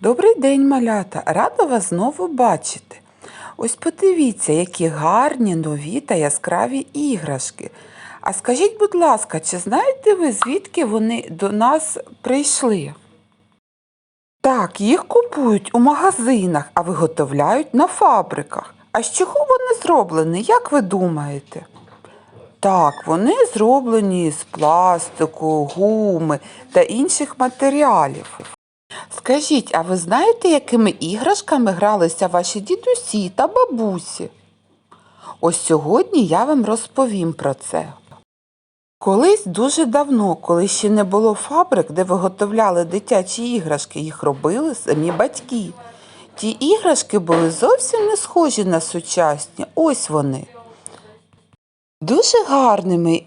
Добрий день, малята! Рада вас знову бачити. Ось подивіться, які гарні, нові та яскраві іграшки. А скажіть, будь ласка, чи знаєте ви, звідки вони до нас прийшли? Так, їх купують у магазинах, а виготовляють на фабриках. А з чого вони зроблені, як ви думаєте? Так, вони зроблені з пластику, гуми та інших матеріалів. Скажіть, а ви знаєте, якими іграшками гралися ваші дідусі та бабусі? Ось сьогодні я вам розповім про це. Колись дуже давно, коли ще не було фабрик, де виготовляли дитячі іграшки, їх робили самі батьки. Ті іграшки були зовсім не схожі на сучасні. Ось вони. Дуже гарними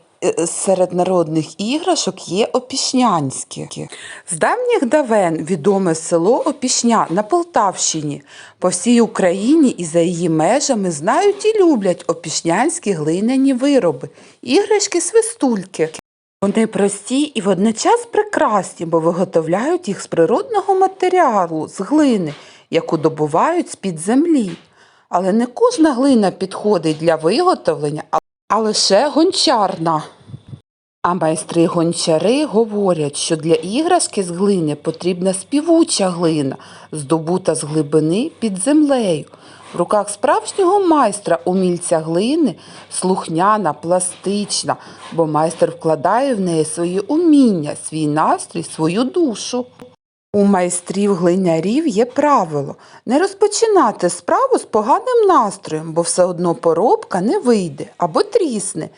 серед народних іграшок є опішнянські. З давніх давен відоме село Опішня на Полтавщині. По всій Україні і за її межами знають і люблять опішнянські глиняні вироби, іграшки свистульки. Вони прості і водночас прекрасні, бо виготовляють їх з природного матеріалу, з глини, яку добувають з-під землі. Але не кожна глина підходить для виготовлення, а лише гончарна. А майстри гончари говорять, що для іграшки з глини потрібна співуча глина, здобута з глибини під землею. В руках справжнього майстра умільця глини слухняна, пластична, бо майстер вкладає в неї свої уміння, свій настрій, свою душу. У майстрів глинярів є правило не розпочинати справу з поганим настроєм, бо все одно поробка не вийде або трісне.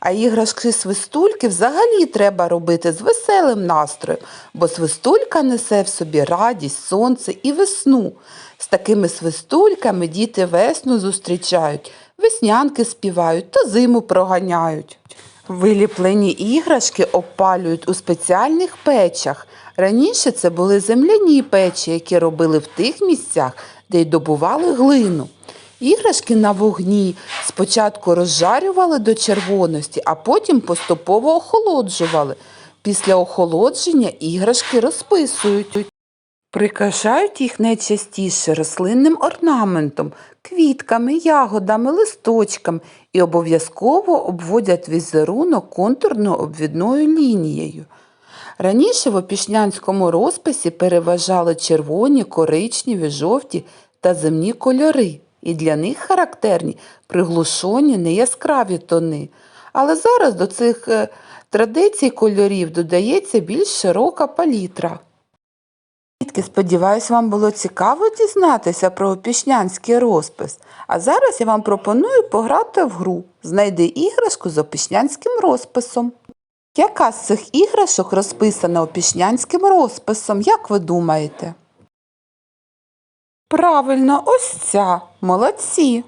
А іграшки свистульки взагалі треба робити з веселим настроєм, бо свистулька несе в собі радість, сонце і весну. З такими свистульками діти весну зустрічають, веснянки співають та зиму проганяють. Виліплені іграшки опалюють у спеціальних печах. Раніше це були земляні печі, які робили в тих місцях, де й добували глину. Іграшки на вогні спочатку розжарювали до червоності, а потім поступово охолоджували. Після охолодження іграшки розписують. Прикрашають їх найчастіше рослинним орнаментом, квітками, ягодами, листочками і обов'язково обводять візерунок контурно-обвідною лінією. Раніше в опішнянському розписі переважали червоні, коричневі, жовті та земні кольори, і для них характерні приглушені неяскраві тони. Але зараз до цих е, традицій кольорів додається більш широка палітра. Дітки, сподіваюсь, вам було цікаво дізнатися про опішнянський розпис. А зараз я вам пропоную пограти в гру Знайди іграшку з опішнянським розписом. Яка з цих іграшок розписана опішнянським розписом, як ви думаєте? Правильно, ось ця. Молодці.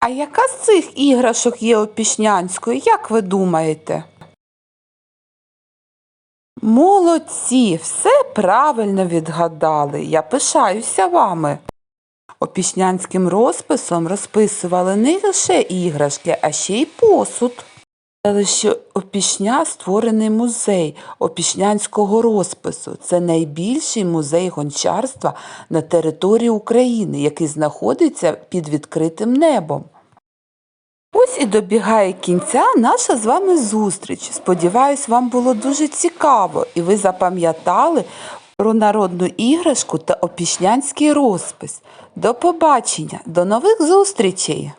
А яка з цих іграшок є опішнянською, як ви думаєте? Молодці, все правильно відгадали. Я пишаюся вами. Опішнянським розписом розписували не лише іграшки, а ще й посуд. Але що Опішня створений музей опішнянського розпису. Це найбільший музей гончарства на території України, який знаходиться під відкритим небом. Ось і добігає кінця наша з вами зустріч. Сподіваюсь, вам було дуже цікаво і ви запам'ятали про народну іграшку та опішнянський розпис. До побачення, до нових зустрічей!